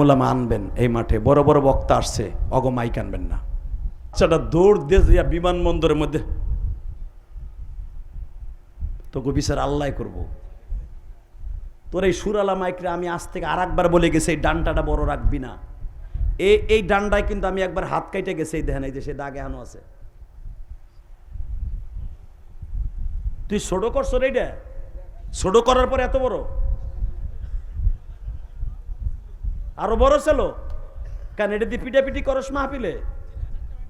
মোলামা আনবেন এই মাঠে। বড় বড় বক্তা আসছে, অগ মাইক আনবেন না। সেটা দৌড় দিয়ে দিয়া বিমানবন্দরের মধ্যে তোকে বিচার আল্লাহ করব। তোর এই সুরালা মাইকরে আমি আজ থেকে আর একবার বলে গেছি, এই ডান্ডাটা বড় রাখবি না। এই এই ডান্ডায় কিন্তু আমি একবার হাত কাইটে গেছি, এই দেখেন এই যে সে দাগ এখনও আছে। তুই ছোট করছ রে ছোট করার পর এত বড়? আরও বড় ছিল। কেন এটা দিয়ে পিটাপিটি করস মাহফিলে?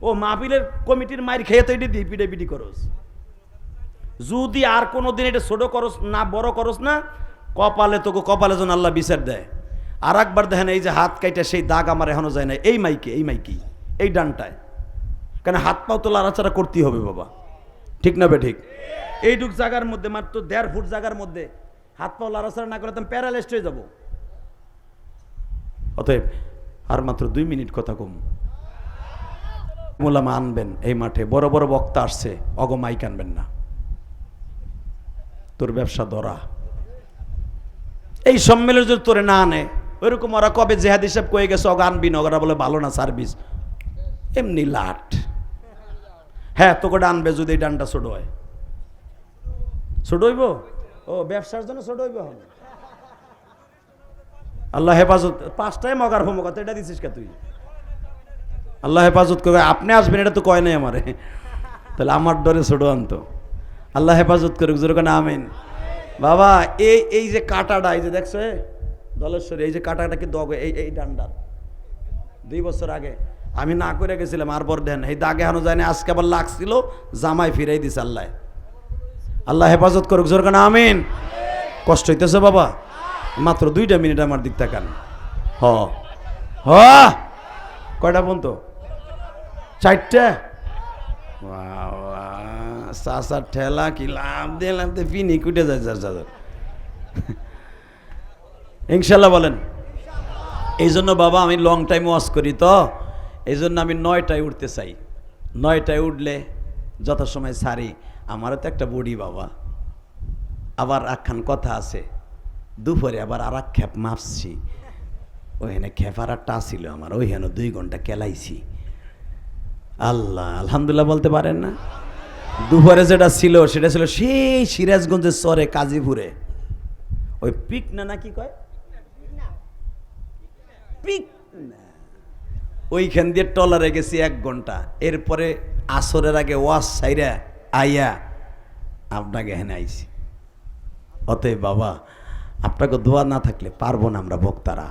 ও মাহফিলের কমিটির মায়ের খেয়ে তো এটা দিয়ে পিটাপিটি করস। যদি আর কোনো দিন এটা ছোট করস না, বড় করস না, কপালে তোকে কপালে যেন আল্লাহ বিচার দেয়। আর একবার দেখেন এই যে হাত কাইটা, সেই দাগ আমার এখনও যায় না এই মাইকে, এই মাইকি এই ডানটায়। কেন হাত পাও তো লাড়াচাড়া করতেই হবে বাবা। ঠিক না বে ঠিক? এইটুক জায়গার মধ্যে মাত্র দেড় ফুট জায়গার মধ্যে হাত পাও লাড়াচাড়া না করে তো প্যারালাইসড হয়ে যাব। অতএব আর মাত্র দুই মিনিট কথা কম। মোলামা আনবেন এই মাঠে, বড় বড় বক্তা আসছে, অগ মাইক আনবেন না। তোর ব্যবসা ধরা। এই সম্মেলন যদি তোরে না আনে, ওইরকম ওরা কবে জেহাদ হিসাব কয়ে গেছে, অগ আনবি না, ওরা বলে ভালো না সার্ভিস। এমনি লাট। হ্যাঁ তোকে আনবে যদি এই ডানটা ছোট হয়। ছোট হইব? ও, ব্যবসার জন্য ছোট হইব এখন। আল্লাহ হেফাজত পাঁচটায় মগার হোমকা তো এটা দিছিস কে তুই? আল্লাহ হেফাজত করবে আপনি আসবেন, এটা তো কয় নাই আমারে। তাহলে আমার ডরে ছোট আনতো। আল্লাহ হেফাজত করুক যেরকম আমিন। বাবা, এই এই যে কাটাটা, এই যে দেখছ? দলেশ্বরী, এই যে কাটাটা কি দগ, এই এই ডান্ডার। দুই বছর আগে। আমি না করে গেছিলাম, আর পর দেন, এই দাগে হানো যায় না, আজকে আবার লাগছিল, জামাই ফিরাই দিছে আল্লাহ। আল্লাহ হেফাজত করুক যেরকম আমিন। কষ্ট হইতেছে বাবা। মাত্র দুইটা মিনিট আমার দিক তাকান। হ। হ! কয়টা পর্যন্ত? চারটে? চাষার ঠেলা কি লাভ দিয়ে লাভ দিয়ে পিনি কুটে যায় যার যার ইনশাল্লাহ বলেন। এই জন্য বাবা, আমি লং টাইম ওয়াশ করি তো। এই জন্য আমি নয়টায় উঠতে চাই। নয়টায় উঠলে যথাসময় সারি। আমারও তো একটা বডি বাবা। আবার একখান কথা আছে। দুপুরে আবার আর খেপ মাপছি ওইখানে খেপার একটা ছিল আমার, ওইখানে দুই ঘণ্টা কেলাইছি। আল্লাহ, আলহামদুলিল্লাহ বলতে পারেন না। দুপুরে যেটা ছিল, সেটা ছিল সেই সিরাজগঞ্জের চরে কাজীপুরে। ওই পিক না না কি কয়? পিক না ওইখান দিয়ে টলারে গেছি এক ঘণ্টা। এরপরে আসরের আগে ওয়াশ সাইরা আইয়া আপনাকে হেনে আইছি। অতএব বাবা আপনাকে দোয়া না থাকলে পারব না আমরা বক্তারা।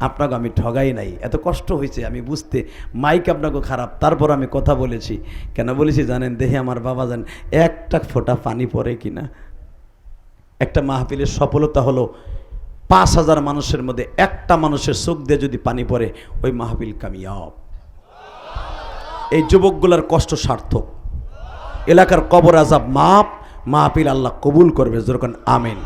আপনাকে আমি ঠগাই নাই। এত কষ্ট হয়েছে, আমি বুঝতে মাইক আপনাকে খারাপ। তারপর আমি কথা বলেছি। কেন বলেছি জানেন, দেহে আমার বাবা জান, একটা ফোঁটা পানি পড়ে কিনা। একটা মাহফিলের সফলতা হলো পাঁচ হাজার মানুষের মধ্যে একটা মানুষের চোখ দিয়ে যদি পানি পড়ে, ওই মাহফিল কামিয়াব। এই যুবকগুলার কষ্ট সার্থক। এলাকার কবর আজাব মাপ, মাহফিল আল্লাহ কবুল করবে। যেরকম আমিন।